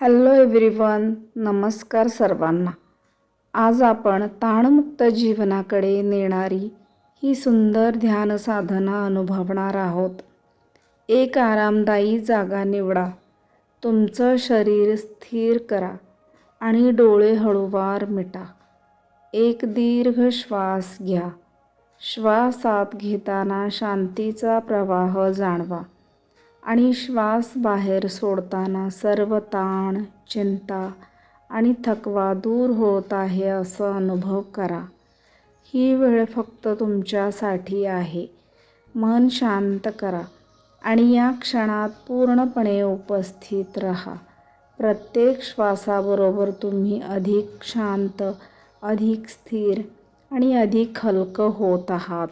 Hello everyone नमस्कार सर्वांना. आज आपण ताणमुक्त जीवनाकडे नेणारी ही सुंदर ध्यान साधना अनुभवणार आहोत. एक आरामदायी जागा निवडा. तुमचं शरीर स्थिर करा आणि डोळे हळूवार मिटा. एक दीर्घ श्वास घ्या. श्वासात घेताना शांतीचा प्रवाह जाणवा. आणि श्वास बाहेर सोडताना सर्व ताण चिंता आणि थकवा दूर होत आहे असं अनुभव करा. ही वेळ फक्त तुमच्यासाठी आहे. मन शांत करा आणि या क्षणात पूर्णपणे उपस्थित राहा. प्रत्येक श्वासाबरोबर तुम्ही अधिक शांत अधिक स्थिर आणि अधिक हलकं होत आहात.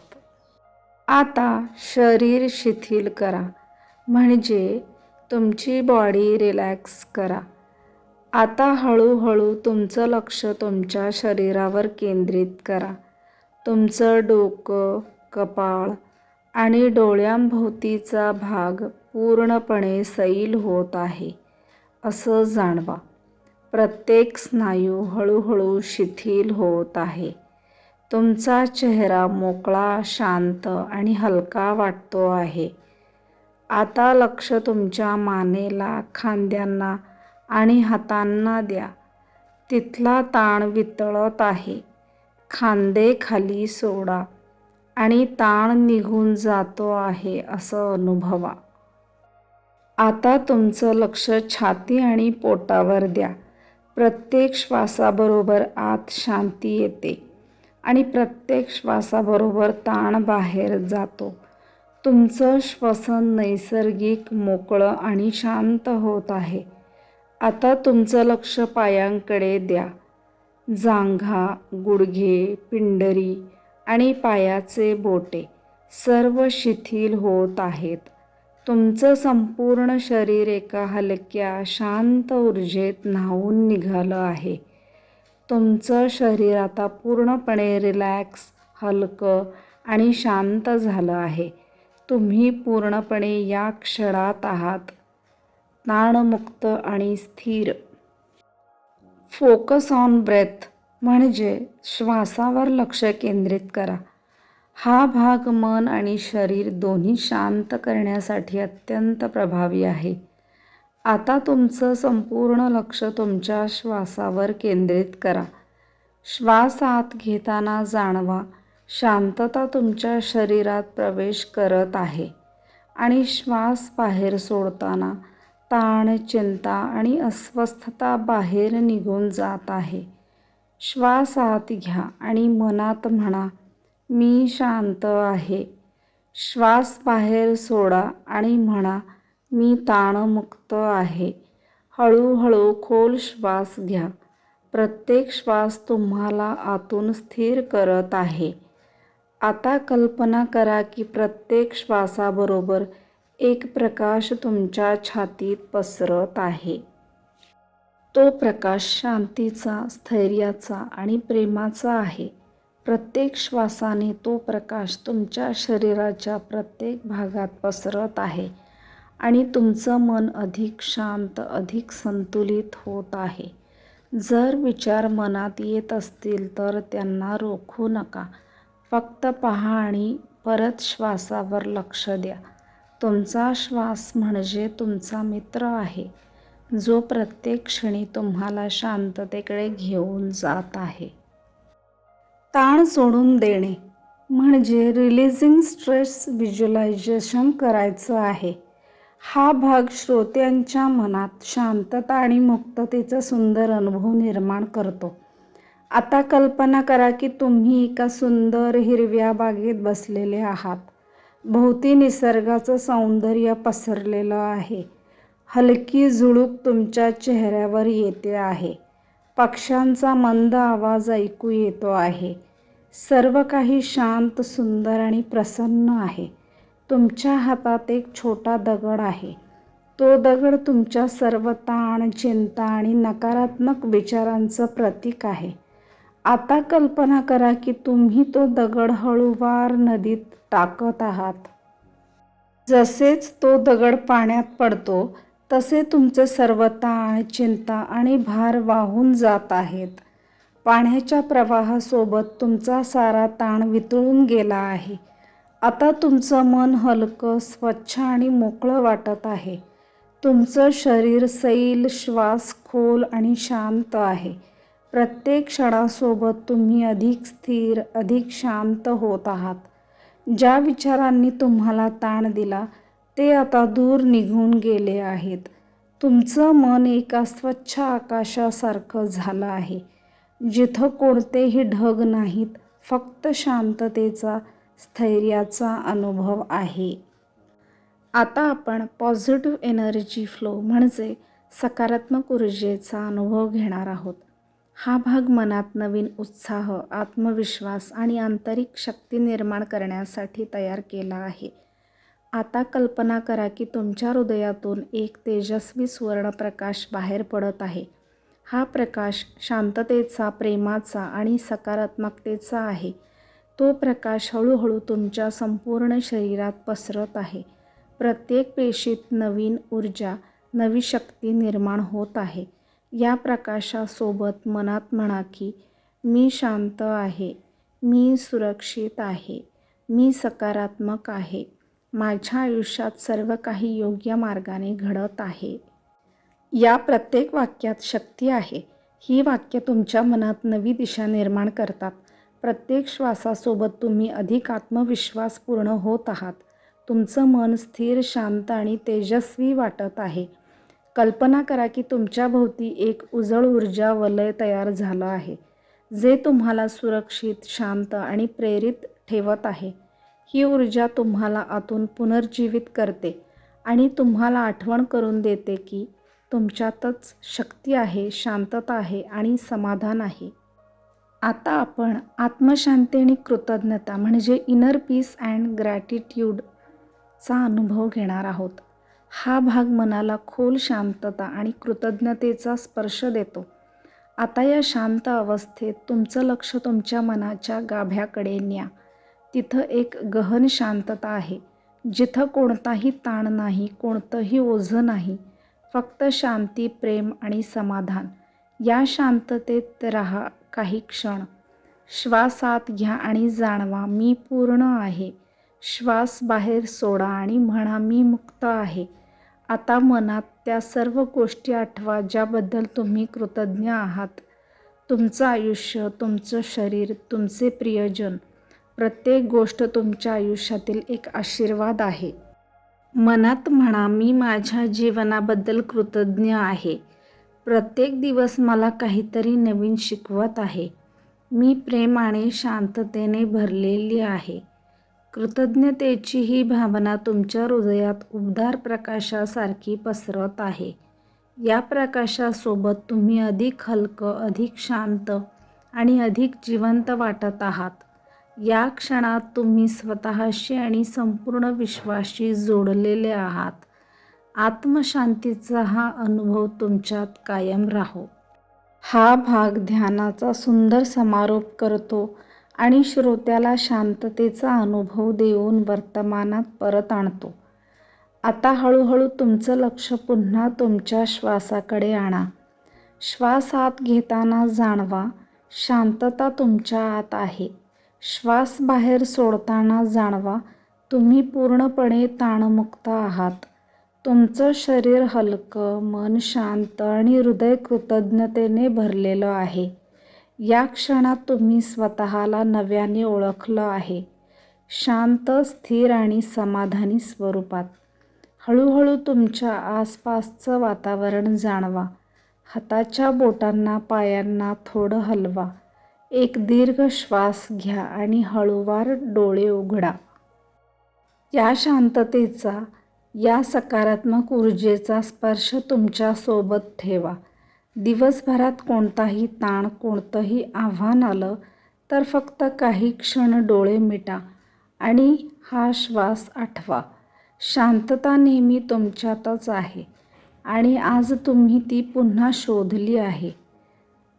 आता शरीर शिथिल करा. म्हणजे तुमची बॉडी रिलॅक्स करा. आता हळूहळू तुमचं लक्ष तुमच्या शरीरावर केंद्रित करा. तुमचं डोकं कपाळ आणि डोळ्यांभोवतीचा भाग पूर्णपणे सैल होत आहे असं जाणवा. प्रत्येक स्नायू हळूहळू शिथिल होत आहे. तुमचा चेहरा मोकळा शांत आणि हलका वाटतो आहे. आता लक्ष तुमच्या मानेला खांद्यांना आणि हातांना द्या. तिथला ताण वितळत आहे. खांदे खाली सोडा आणि ताण निघून जातो आहे असं अनुभवा. आता तुमचं लक्ष छाती आणि पोटावर द्या. प्रत्येक श्वासाबरोबर आत शांती येते आणि प्रत्येक श्वासाबरोबर ताण बाहेर जातो. तुमचं श्वसन नैसर्गिक मोकळं आणि शांत होत आहे. आता तुमचं लक्ष पायांकडे द्या. जांघा गुडघे पिंडरी आणि पायाचे बोटे सर्व शिथिल होत आहेत. तुमचं संपूर्ण शरीर एका हलक्या शांत ऊर्जेत न्हावून निघालं आहे. तुमचं शरीर आता पूर्णपणे रिलॅक्स हलकं आणि शांत झालं आहे. तुम्ही पूर्णपणे या क्षणात आहात. ताणमुक्त आणि स्थिर. फोकस ऑन ब्रेथ म्हणजे श्वासावर लक्ष केंद्रित करा. हा भाग मन आणि शरीर दोन्ही शांत करण्यासाठी अत्यंत प्रभावी आहे. आता तुमचं संपूर्ण लक्ष तुमच्या श्वासावर केंद्रित करा. श्वास आत घेताना जाणवा. शांतता तुमच्या शरीरात प्रवेश करत आहे. आणि श्वास बाहेर सोडताना ताण चिंता आणि अस्वस्थता बाहेर निघून जात आहे. श्वास आत घ्या आणि मनात म्हणा मी शांत आहे. श्वास बाहेर सोडा आणि म्हणा मी ताणमुक्त आहे. हळूहळू खोल श्वास घ्या. प्रत्येक श्वास तुम्हाला आतून स्थिर करत आहे. आता कल्पना करा की प्रत्येक श्वासाबरोबर एक प्रकाश तुमच्या छातीत पसरत आहे. तो प्रकाश शांतीचा स्थैर्याचा आणि प्रेमाचा आहे. प्रत्येक श्वासाने तो प्रकाश तुमच्या शरीराच्या प्रत्येक भागात पसरत आहे आणि तुमचं मन अधिक शांत अधिक संतुलित होत आहे. जर विचार मनात येत असतील तर त्यांना रोखू नका. फक्त पहा आणि परत श्वासावर लक्ष द्या. तुमचा श्वास म्हणजे तुमचा मित्र आहे जो प्रत्येक क्षणी तुम्हाला शांततेकडे घेऊन जात आहे. ताण सोडून देणे म्हणजे रिलीजिंग स्ट्रेस व्हिज्युलायझेशन करायचं आहे. हा भाग श्रोत्यांच्या मनात शांतता आणि मुक्ततेचा सुंदर अनुभव निर्माण करतो. आता कल्पना करा की तुम्ही एका सुंदर हिरव्या बागेत बसलेले आहात. भोवती निसर्गाचं सौंदर्य पसरलेलं आहे. हलकी झुळूक तुमच्या चेहऱ्यावर येते आहे. पक्ष्यांचा मंद आवाज ऐकू येतो आहे. सर्व काही शांत सुंदर आणि प्रसन्न आहे. तुमच्या हातात एक छोटा दगड आहे. तो दगड तुमच्या सर्व ताण चिंता आणि नकारात्मक विचारांचं प्रतीक आहे. आता कल्पना करा की तुम्ही तो दगड हळूवार नदीत टाकत आहात. जसेच तो दगड पाण्यात पडतो तसे तुमचे सर्व ताण चिंता आणि भार वाहून जात आहेत. पाण्याच्या प्रवाहासोबत तुमचा सारा ताण वितळून गेला आहे. आता तुमचं मन हलकं स्वच्छ आणि मोकळं वाटत आहे. तुमचं शरीर सैल श्वास खोल आणि शांत आहे. प्रत्येक क्षणासोबत तुम्ही अधिक स्थिर अधिक शांत होत आहात. ज्या विचारांनी तुम्हाला ताण दिला ते आता दूर निघून गेले आहेत. तुमचं मन एका स्वच्छ आकाशासारखं झालं आहे. जिथं कोणतेही ढग नाहीत फक्त शांततेचा स्थैर्याचा अनुभव आहे. आता आपण पॉझिटिव्ह एनर्जी फ्लो म्हणजे सकारात्मक ऊर्जेचा अनुभव घेणार आहोत. हा भाग मनात नवीन उत्साह आत्मविश्वास आणि आंतरिक शक्ती निर्माण करण्यासाठी तयार केला आहे. आता कल्पना करा की तुमच्या हृदयातून एक तेजस्वी सुवर्णप्रकाश बाहेर पडत आहे. हा प्रकाश शांततेचा प्रेमाचा आणि सकारात्मकतेचा आहे. तो प्रकाश हळूहळू तुमच्या संपूर्ण शरीरात पसरत आहे. प्रत्येक पेशीत नवीन ऊर्जा नवी शक्ती निर्माण होत आहे. या प्रकाशासोबत मनात म्हणा की मी शांत आहे. मी सुरक्षित आहे. मी सकारात्मक आहे. माझ्या आयुष्यात सर्व काही योग्य मार्गाने घडत आहे. या प्रत्येक वाक्यात शक्ती आहे. ही वाक्य तुमच्या मनात नवी दिशा निर्माण करतात. प्रत्येक श्वासासोबत तुम्ही अधिक आत्मविश्वासपूर्ण होत आहात. तुमचं मन स्थिर शांत आणि तेजस्वी वाटत आहे. कल्पना करा की तुमच्या भोवती एक उजळ ऊर्जा वलय तयार झालं आहे जे तुम्हाला सुरक्षित शांत आणि प्रेरित ठेवत आहे. ही ऊर्जा तुम्हाला आतून पुनर्जीवित करते आणि तुम्हाला आठवण करून देते की तुमच्यातच शक्ती आहे शांतता आहे आणि समाधान आहे. आता आपण आत्मशांती आणि कृतज्ञता म्हणजे इनर पीस अँड ग्रॅटिट्यूडचा अनुभव घेणार आहोत. हा भाग मनाला खोल शांतता आणि कृतज्ञतेचा स्पर्श देतो. आता या शांत अवस्थेत तुमचं लक्ष तुमच्या मनाच्या गाभ्याकडे न्या. तिथं एक गहन शांतता आहे. जिथं कोणताही ताण नाही कोणतंही ओझं नाही. फक्त शांती प्रेम आणि समाधान. या शांततेत राहा काही क्षण. श्वासात घ्या आणि जाणवा मी पूर्ण आहे. श्वास बाहेर सोडा आणि म्हणा मी मुक्त आहे. आता मनात त्या सर्व गोष्टी आठवा ज्याबद्दल तुम्ही कृतज्ञ आहात. तुमचं आयुष्य तुमचं शरीर तुमचे प्रियजन प्रत्येक गोष्ट तुमच्या आयुष्यातील एक आशीर्वाद आहे. मनात म्हणा मी माझ्या जीवनाबद्दल कृतज्ञ आहे. प्रत्येक दिवस मला काहीतरी नवीन शिकवत आहे. मी प्रेम आणि शांततेने भरलेली आहे. कृतज्ञतेची ही भावना तुमच्या हृदयात उबदार प्रकाशासारखी पसरत आहे. या प्रकाशासोबत तुम्ही अधिक हलकं अधिक शांत आणि अधिक जिवंत वाटत आहात. या क्षणात तुम्ही स्वतःशी आणि संपूर्ण विश्वाशी जोडलेले आहात. आत्मशांतीचा हा अनुभव तुमच्यात कायम राहो. हा भाग ध्यानाचा सुंदर समारोप करतो. आणि श्रोत्याला शांततेचा अनुभव देऊन वर्तमानात परत आणतो. आता हळूहळू तुमचं लक्ष पुन्हा तुमच्या श्वासाकडे आणा. श्वास आत घेताना जाणवा शांतता तुमच्या आत आहे. श्वास बाहेर सोडताना जाणवा तुम्ही पूर्णपणे ताणमुक्त आहात. तुमचं शरीर हलकं मन शांत आणि हृदय कृतज्ञतेने भरलेलं आहे. या क्षणात तुम्ही स्वतःला नव्याने ओळखलं आहे. शांत स्थिर आणि समाधानी स्वरूपात. हळूहळू तुमच्या आसपासचं वातावरण जाणवा. हाताच्या बोटांना पायांना थोडं हलवा. एक दीर्घ श्वास घ्या आणि हळूवार डोळे उघडा. या शांततेचा या सकारात्मक ऊर्जेचा स्पर्श तुमच्यासोबत ठेवा. दिवसभरात कोणताही ताण कोणतंही आव्हान आलं तर फक्त काही क्षण डोळे मिटा आणि हा श्वास आठवा. शांतता नेहमी तुमच्यातच आहे आणि आज तुम्ही ती पुन्हा शोधली आहे.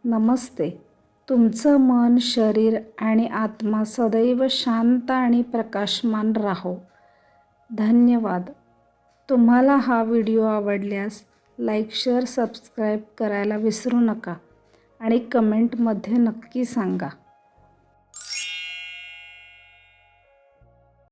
नमस्ते. तुमचं मन शरीर आणि आत्मा सदैव शांत आणि प्रकाशमान राहो. धन्यवाद. तुम्हाला हा व्हिडिओ आवडल्यास लाईक शेअर सबस्क्राईब करायला विसरू नका आणि कमेंटमध्ये नक्की सांगा.